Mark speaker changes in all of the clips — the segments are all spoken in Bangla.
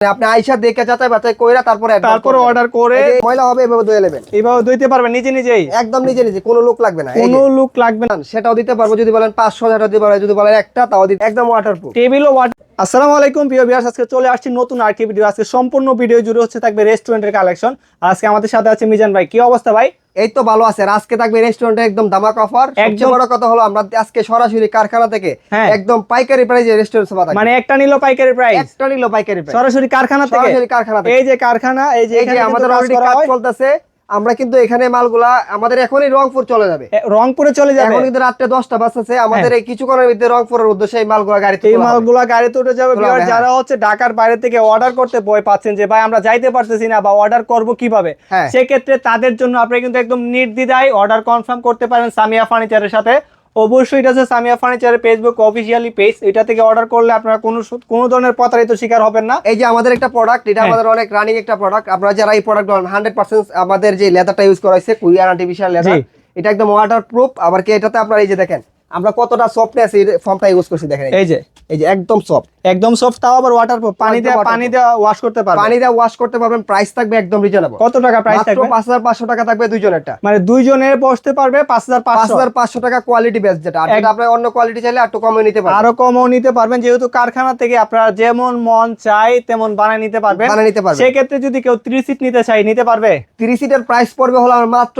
Speaker 1: আপনি আইসা দেখে যাচাই বাছাই কইরা তারপরে
Speaker 2: অর্ডার করে
Speaker 1: ময়লা হবে এভাবে ধুয়ে নেবেন।
Speaker 2: এইভাবে ধুইতে পারবেন নিজে নিজেই?
Speaker 1: একদম নিজে নিজে কোনো লোক লাগবে না।
Speaker 2: কোনো লুক লাগবে না।
Speaker 1: সেটাও দিতে পারব যদি বলেন পাঁচশো হাজার দিতে পারব যদি বলেন একটা তাও দিতে একদম ওয়াটারপ্রুফ
Speaker 2: টেবিল ওয়াটার আসসালামু আলাইকুম প্রিয় ভিউয়ার্স আজকে চলে আসছি নতুন আরেকটি ভিডিও আজকে সম্পূর্ণ ভিডিও জুড়ে হচ্ছে থাকবে রেস্টুরেন্টের কালেকশন আর আজকে আমাদের সাথে আছে মিজান ভাই। কি অবস্থা ভাই?
Speaker 1: এই তো ভালো আছে। আজকে থাকবে রেস্টুরেন্টে একদম দামাক অফার।
Speaker 2: একদম।
Speaker 1: বড় কথা হলো আমরা আজকে সরাসরি কারখানা থেকে
Speaker 2: হ্যাঁ।
Speaker 1: একদম পাইকারি প্রাইসে রেস্টুরেন্ট সেবা থাকে
Speaker 2: মানে একটা নিলো পাইকারি প্রাইস
Speaker 1: একটা নিলো পাইকারি প্রাইস
Speaker 2: সরাসরি কারখানা থেকে?
Speaker 1: সরাসরি কারখানা থেকে।
Speaker 2: এই যে কারখানা এই যে এখানে
Speaker 1: আমাদের অলরেডি কাজ চলতেছে। আমরা কিন্তু এখানে মালগুলা আমাদের এখনই রংপুর চলে যাবে।
Speaker 2: রংপুরে চলে যাবে?
Speaker 1: এখন কিন্তু রাত্রে দশটা আছে আমাদের এই কিছুক্ষণের মধ্যে রংপুরের উদ্দেশ্যে এই মালগুলা গাড়িতে
Speaker 2: এই মালগুলা গাড়িতে উঠে যাবে
Speaker 1: তোলা
Speaker 2: যারা হচ্ছে ঢাকার বাইরে থেকে অর্ডার করতে ভয় পাচ্ছেন যে ভাই আমরা যাইতে পারতেছি না বা অর্ডার করব কীভাবে?
Speaker 1: হ্যাঁ।
Speaker 2: সেক্ষেত্রে তাদের জন্য আপনি কিন্তু একদম নির্দ্বিধায় অর্ডার কনফার্ম করতে পারেন সামিয়া ফার্নিচারের সাথে। অবশ্যই এটা হচ্ছে সামিয়া ফার্নিচারের ফেসবুক অফিসিয়ালি পেজ এটা থেকে অর্ডার করলে আপনারা কোনো কোনো ধরনের প্রতারিত শিকার হবেন না।
Speaker 1: এই যে আমাদের একটা প্রোডাক্ট এটা
Speaker 2: হ্যাঁ।
Speaker 1: আমাদের অনেক রানিং একটা প্রোডাক্ট আপনারা যারা এই প্রোডাক্ট হান্ড্রেড পার্সেন্ট আমাদের যে লেদারটা ইউজ করা হয়েছে কুইয়ার আর্টিফিশিয়াল লেদার এটা একদম ওয়াটার প্রুফ আবার কি এটাতে আপনারা এই যে দেখেন আমরা কতটা সফটনেস এই ফর্মটা ইউজ করছি দেখেন এই যে।
Speaker 2: এই যে।
Speaker 1: একদম সফট
Speaker 2: একদম সফট তাও আবার ওয়াটার পানি দিয়ে পানি দিয়ে ওয়াশ করতে পারবেন
Speaker 1: পানি দিয়ে ওয়াশ করতে পারবেন প্রাইস থাকবে একদম রিজনেবল
Speaker 2: কত টাকা প্রাইস থাকবে?
Speaker 1: পাঁচ হাজার পাঁচশো টাকা থাকবে দুইজনেরটা।
Speaker 2: মানে দুইজনের বসতে পারবে পাঁচ হাজার
Speaker 1: পাঁচ
Speaker 2: পাঁচশো
Speaker 1: হাজার পাঁচশো টাকা কোয়ালিটি বেস যেটা। আর যেটা আপনার অন্য কোয়ালিটি চাইলে একটু কমে নিতে পারবেন।
Speaker 2: আরও কমও নিতে পারবেন যেহেতু কারখানা থেকে আপনারা যেমন মন চাই তেমন বানায় নিতে পারবেন।
Speaker 1: বানিয়ে নিতে পারবেন।
Speaker 2: সেক্ষেত্রে যদি কেউ ত্রি সিট নিতে চাই নিতে পারবে?
Speaker 1: তিরিশ সিটের প্রাইস পড়বে হলো মাত্র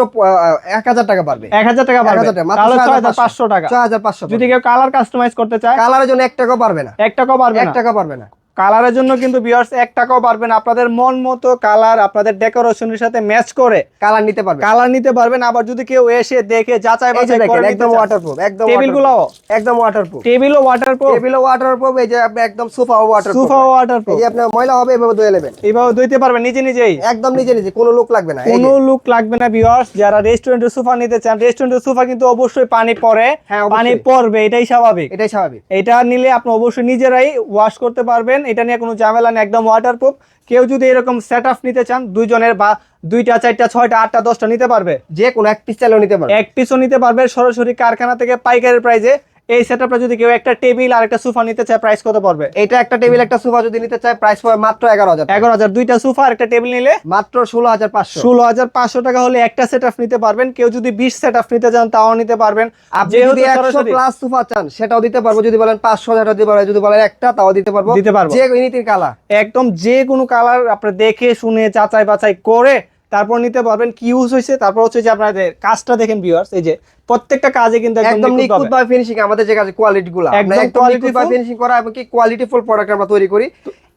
Speaker 1: এক হাজার টাকা পারবে
Speaker 2: এক হাজার টাকা পারবে
Speaker 1: মাত্র
Speaker 2: তাহলে
Speaker 1: ছয়
Speaker 2: ছয়
Speaker 1: হাজার
Speaker 2: হাজার পাঁচশো। টাকা।
Speaker 1: পাঁচশো
Speaker 2: যদি কেউ কালার কাস্টমাইজ করতে চায়
Speaker 1: কালারের জন্য এক টাকাও পারবে না।
Speaker 2: এক টাকাও পারবে
Speaker 1: এক টাকা পারবে না।
Speaker 2: কালারের জন্য কিন্তু বিয়ার্স এক টাকাও পারবে না। আপনাদের মন মতো কালার আপনাদের ডেকোরেশনের সাথে ম্যাচ করে
Speaker 1: কালার নিতে পারবে।
Speaker 2: কালার নিতে পারবেন। আবার যদি কেউ এসে দেখে যাচাই বাছাই
Speaker 1: দেখেন
Speaker 2: করে
Speaker 1: একদম ওয়াটারপ্রুফ একদম টেবিলগুলো একদম ওয়াটারপ্রুফ
Speaker 2: টেবিলও ওয়াটারপ্রুফ
Speaker 1: টেবিল ওয়াটারপ্রুফ এই যে আপনি একদম সোফা ওয়াটারপ্রুফ
Speaker 2: সোফা ওয়াটারপ্রুফ
Speaker 1: এই যে আপনার ময়লা হবে এভাবে ধুয়ে নেবেন।
Speaker 2: এভাবে ধুইতে পারবেন নিজে নিজেই।
Speaker 1: একদম নিজে নিজে কোনো লোক লাগবে না।
Speaker 2: কোনো লুক লাগবে না ভিউয়ার্স যারা রেস্টুরেন্টের সোফা নিতে চান রেস্টুরেন্টের সোফা কিন্তু অবশ্যই পানি পড়ে
Speaker 1: হ্যাঁ,
Speaker 2: পানি পড়বে এটাই স্বাভাবিক।
Speaker 1: এটাই স্বাভাবিক।
Speaker 2: এটা নিলে আপনি অবশ্যই নিজেরাই ওয়াশ করতে পারবেন এটা নিয়ে কোনো ঝামেলা নেই একদম ওয়াটারপ্রুফ কেউ যদি এরকম সেট নিতে চান দুইজনের বা দুইটা চারটা ছয়টা আটটা দশটা নিতে পারবে।
Speaker 1: যে কোনো এক পিস চাইলেও নিতে পারবে।
Speaker 2: এক পিসও নিতে পারবে সরাসরি কারখানা থেকে পাইকারি প্রাইজে এই সেটআপটা যদি কেউ একটা টেবিল আর একটা সোফা নিতে চায় প্রাইস কত পড়বে?
Speaker 1: এটা একটা টেবিল একটা সোফা যদি নিতে চায় প্রাইস পড়বে মাত্র এগারো হাজার
Speaker 2: এগারো হাজার দুইটা সোফা আর একটা টেবিল নিলে?
Speaker 1: মাত্র ষোলো হাজার পাঁচশো।
Speaker 2: ষোলো হাজার পাঁচশো টাকা হলে একটা সেট নিতে পারবেন। কেউ যদি বিশ সেট নিতে চান তাও নিতে পারবেন।
Speaker 1: আপনি যদি একশো
Speaker 2: সরাসরি-
Speaker 1: প্লাস সোফা চান সেটাও দিতে পারব। যদি বলেন পাঁচশো হাজার দিতে পারব যদি বলেন একটা তাও দিতে পারব।
Speaker 2: দিতে পারব।
Speaker 1: যে ইউনিটির কালার।
Speaker 2: একদম যে কোনো কালার আপনি দেখে শুনে যাচাই বাছাই করে তারপর নিতে পারবেন কি ইউজ হয়েছে তারপর হচ্ছে যে আপনাদের কাজটা দেখেন ভিউয়ার্স এই যে প্রত্যেকটা কাজে কিন্তু
Speaker 1: একদম নিখুঁত বা ফিনিশিং আমাদের যে কাজে কোয়ালিটি গুলো
Speaker 2: একদম
Speaker 1: কোয়ালিটি
Speaker 2: বা
Speaker 1: ফিনিশিং করা এবং কি কোয়ালিটি ফুল প্রোডাক্ট আমরা তৈরি করি।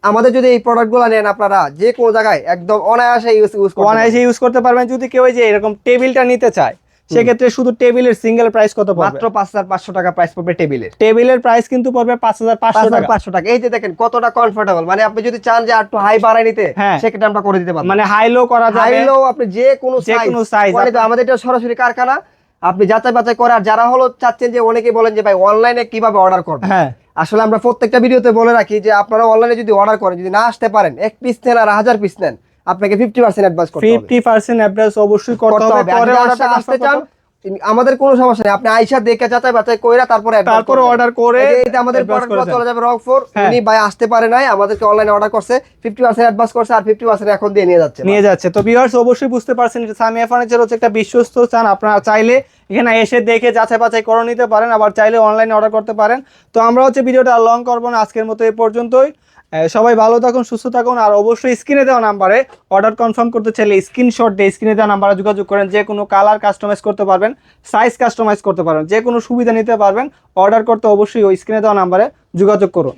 Speaker 1: আমাদের যদি এই প্রোডাক্টগুলো নেন আপনারা যে কোনো জায়গায় একদম অনায়াসে ইউজ ইউজ
Speaker 2: অনায়াসে ইউজ করতে পারবেন। যদি কেউ এই যে এরকম টেবিলটা নিতে চায় সেক্ষেত্রে শুধু টেবিলের সিঙ্গেল প্রাইস কত পড়বে?
Speaker 1: মাত্র পাঁচ হাজার পাঁচশো টাকা প্রাইস পড়বে টেবিলের।
Speaker 2: টেবিলের প্রাইস কিন্তু পড়বে পাঁচ হাজার
Speaker 1: পাঁচ
Speaker 2: পাঁচশো টাকা।
Speaker 1: এই যে দেখেন কতটা কমফোর্টেবল মানে আপনি যদি চান যে একটু হাই বাড়াই নিতে
Speaker 2: হ্যাঁ।
Speaker 1: সেক্ষেত্রে আমরা করে দিতে পারব।
Speaker 2: মানে হাই লো করা যাবে।
Speaker 1: হাইলো আপনি যে কোনো
Speaker 2: যে কোনো size আপনার-
Speaker 1: আমাদের এটা সরাসরি কারখানা। আপনি যাচাই বাছাই করে আর যারা হলো চাচ্ছেন যে অনেকে বলেন যে ভাই অনলাইনে কীভাবে অর্ডার করবেন?
Speaker 2: হ্যাঁ।
Speaker 1: আসলে আমরা প্রত্যেকটা ভিডিওতে বলে রাখি যে আপনারা অনলাইনে যদি অর্ডার করেন যদি না আসতে পারেন এক পিস নেন আর হাজার পিস নেন আপনাকে ফিফটি পার্সেন্ট অ্যাডভান্স করতে হবে।
Speaker 2: ফিফটি পার্সেন্ট অ্যাড্রেস অবশ্যই করতে হবে। পরে অর্ডারটা
Speaker 1: আসতে- চান আমাদের কোনো সমস্যা নেই। আপনি আইসা দেখে যাচাই বাছাই কইরা তারপরে
Speaker 2: তারপরে অর্ডার করে
Speaker 1: এই যে এটা আমাদের
Speaker 2: advance
Speaker 1: প্রোডাক্ট চলে যাবে রক
Speaker 2: হ্যাঁ।
Speaker 1: উনি ভাই আসতে পারে নাই আমাদেরকে অনলাইনে অর্ডার করছে। ফিফটি পার্সেন্ট অ্যাডভান্স করছে আর ফিফটি পার্সেন্ট এখন দিয়ে নিয়ে যাচ্ছে।
Speaker 2: নিয়ে যাচ্ছে। তো ভিউয়ার্স অবশ্যই বুঝতে পারছেন যে সামিয়া ফার্নিচার হচ্ছে একটা বিশ্বস্ত চান। আপনারা চাইলে এখানে এসে দেখে যাচাই বাছাই করে নিতে পারেন, আবার চাইলে অনলাইনে অর্ডার করতে পারেন। তো আমরা হচ্ছে ভিডিওটা লং করব না, আজকের মতো এই পর্যন্তই। সবাই ভালো থাকুন, সুস্থ থাকুন, আর অবশ্যই স্ক্রিনে দেওয়া নাম্বারে অর্ডার কনফার্ম করতে চাইলে স্ক্রিনশট দিয়ে স্ক্রিনে দেওয়া নাম্বারে যোগাযোগ করেন, যে কোনো কালার কাস্টমাইজ করতে পারবেন সাইজ কাস্টমাইজ করতে পারবেন, যে কোনো সুবিধা নিতে পারবেন অর্ডার করতে অবশ্যই ওই স্ক্রিনে দেওয়া নাম্বারে যোগাযোগ করুন।